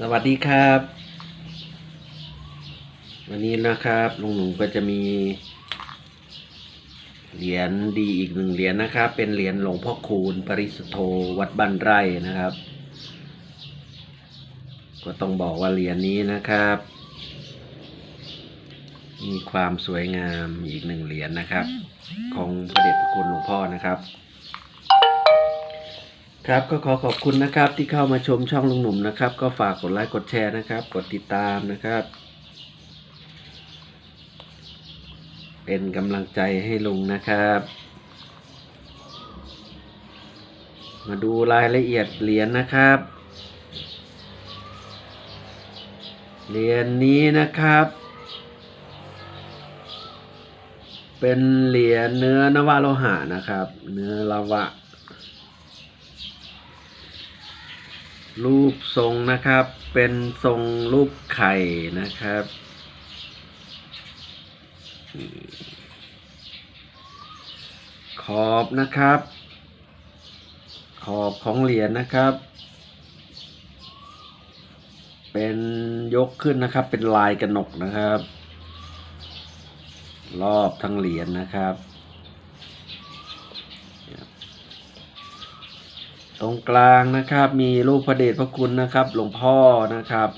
สวัสดีครับ วันนี้นะครับลุงหนุ่มก็จะมี เหรียญดีอีกหนึ่งเหรียญนะครับ เป็นเหรียญหลวงพ่อคูณ ปริสุทธโธวัดบ้านไร่นะครับ ก็ต้องบอกว่าเหรียญนี้นะครับ มีความสวยงามอีกหนึ่งเหรียญนะครับ ของพระเดชพระคุณหลวงพ่อนะครับ ครับก็ขอขอบคุณนะครับที่เข้ามาชมช่องลุงหนุ่มนะครับ ก็ฝากกดไลค์กดแชร์นะครับ กดติดตามนะครับ เป็นกำลังใจให้ลุงนะครับ มาดูรายละเอียดเหรียญนะครับเหรียญนี้นะครับ เป็นเหรียญเนื้อนวโลหะนะครับ เนื้อลาวะ รูปทรงนะครับ เป็นทรงรูปไข่นะครับ ขอบนะครับ ขอบของเหรียญนะครับ เป็นยกขึ้นนะครับ เป็นลายกระหนกนะครับ รอบทั้งเหรียญนะครับ ตรงกลางนะครับ มีรูปพระเดชพระคุณนะครับ หลวงพ่อนะครับ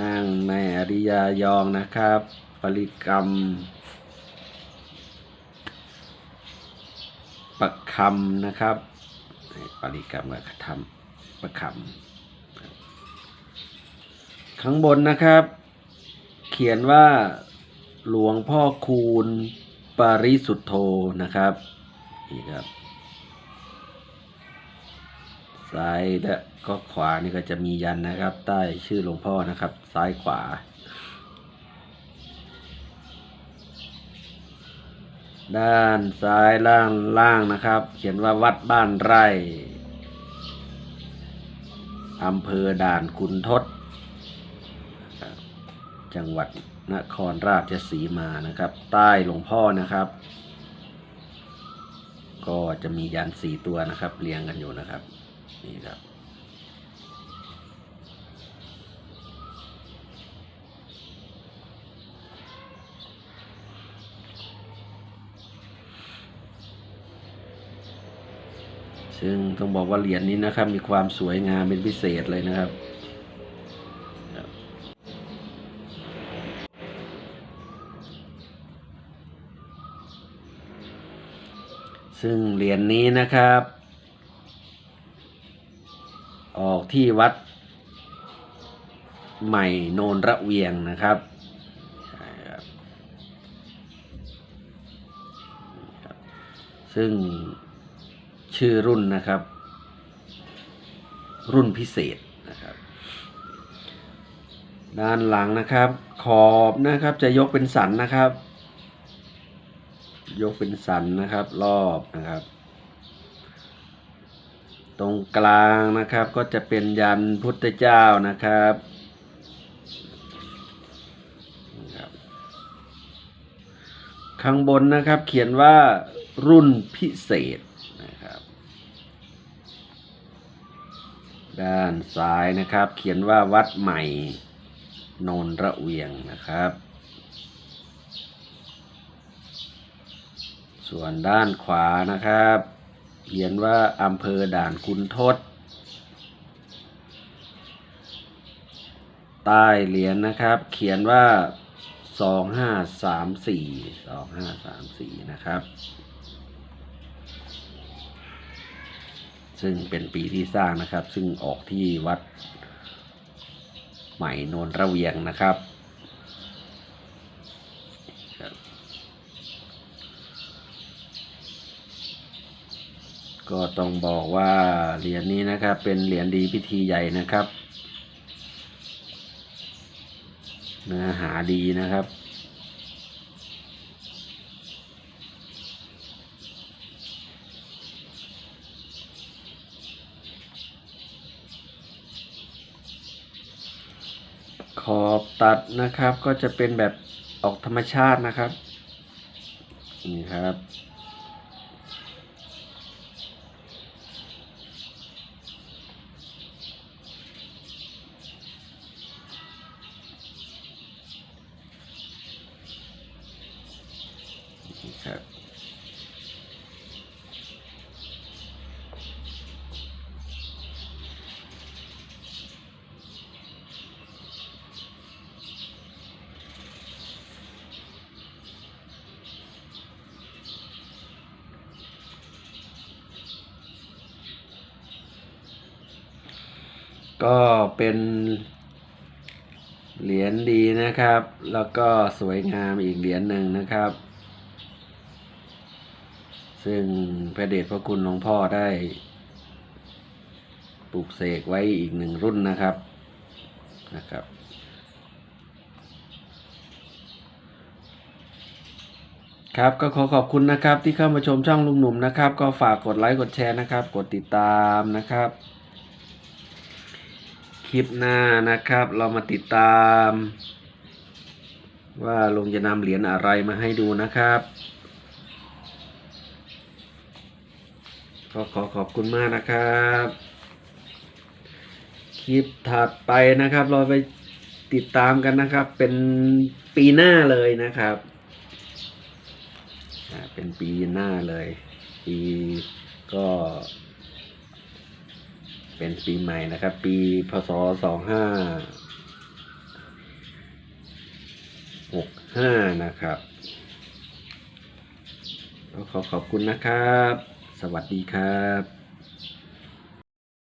นั่งในอริยายองนะครับ ปริกรรม ประคำนะครับ ปริกรรมกับธรรมประคำข้างบนนะครับ เขียนว่าหลวงพ่อคูณปริสุทธโธนะครับนี่ครับ ซ้ายและก็ขวานี่ก็จะมียันนะครับ ใต้ชื่อหลวงพ่อนะครับ ซ้ายขวา ด้านซ้ายล่างล่างนะครับ เขียนว่าวัดบ้านไร่อำเภอด่านขุนทดนะครับจังหวัดนครราชสีมานะครับ ใต้หลวงพ่อนะครับ ก็จะมียันสี่ตัวนะครับ เรียงกันอยู่นะครับ นี่ครับซึ่งต้องบอกว่าเหรียญนี้นะครับ มีความสวยงามเป็นพิเศษเลยนะครับครับซึ่งเหรียญนี้นะครับ ออกที่วัดใหม่โนนระเวียงนะครับ ซึ่งชื่อรุ่นนะครับ รุ่นพิเศษนะครับ ด้านหลังนะครับ ขอบนะครับจะยกเป็นสันนะครับ ยกเป็นสันนะครับ รอบนะครับ ตรงกลางนะครับก็จะเป็นยันพุทธเจ้านะครับข้างบนนะครับเขียนว่ารุ่นพิเศษนะครับ ด้านซ้ายนะครับ เขียนว่าวัดใหม่นนระเวียงนะครับ ส่วนด้านขวานะครับ เขียนว่าอำเภอด่านคุณทศ ใต้เหรียญนะครับ เขียนว่าสองห้าสามสี่สองห้าสามสี่นะครับ ซึ่งเป็นปีที่สร้างนะครับ ซึ่งออกที่วัดใหม่โนนระเวียงนะครับครับ ก็ต้องบอกว่าเหรียญนี้นะครับ เป็นเหรียญดีพิธีใหญ่นะครับ เนื้อหาดีนะครับขอบตัดนะครับก็จะเป็นแบบออกธรรมชาตินะครับ นี่ครับ ก็เป็นเหรียญดีนะครับ แล้วก็สวยงามอีกเหรียญหนึ่งนะครับ ซึ่งพระเดชพระคุณหลวงพ่อได้ปลูกเสกไว้อีกหนึ่งรุ่นนะครับนะครับ ครับก็ขอขอบคุณนะครับที่เข้ามาชมช่องลุงหนุ่มนะครับ ก็ฝากกดไลค์กดแชร์นะครับ กดติดตามนะครับ คลิปหน้านะครับ เรามาติดตาม ว่าลุงจะนำเหรียญอะไรมาให้ดูนะครับ ก็ขอขอบคุณมากนะครับ คลิปถัดไปนะครับ เราไปติดตามกันนะครับ เป็นปีหน้าเลยนะครับ เป็นปีหน้าเลย ปีก็เป็นปีใหม่นะครับ ปีพศสองห้าหกห้านะครับขอขอบคุณนะครับ สวัสดีครับ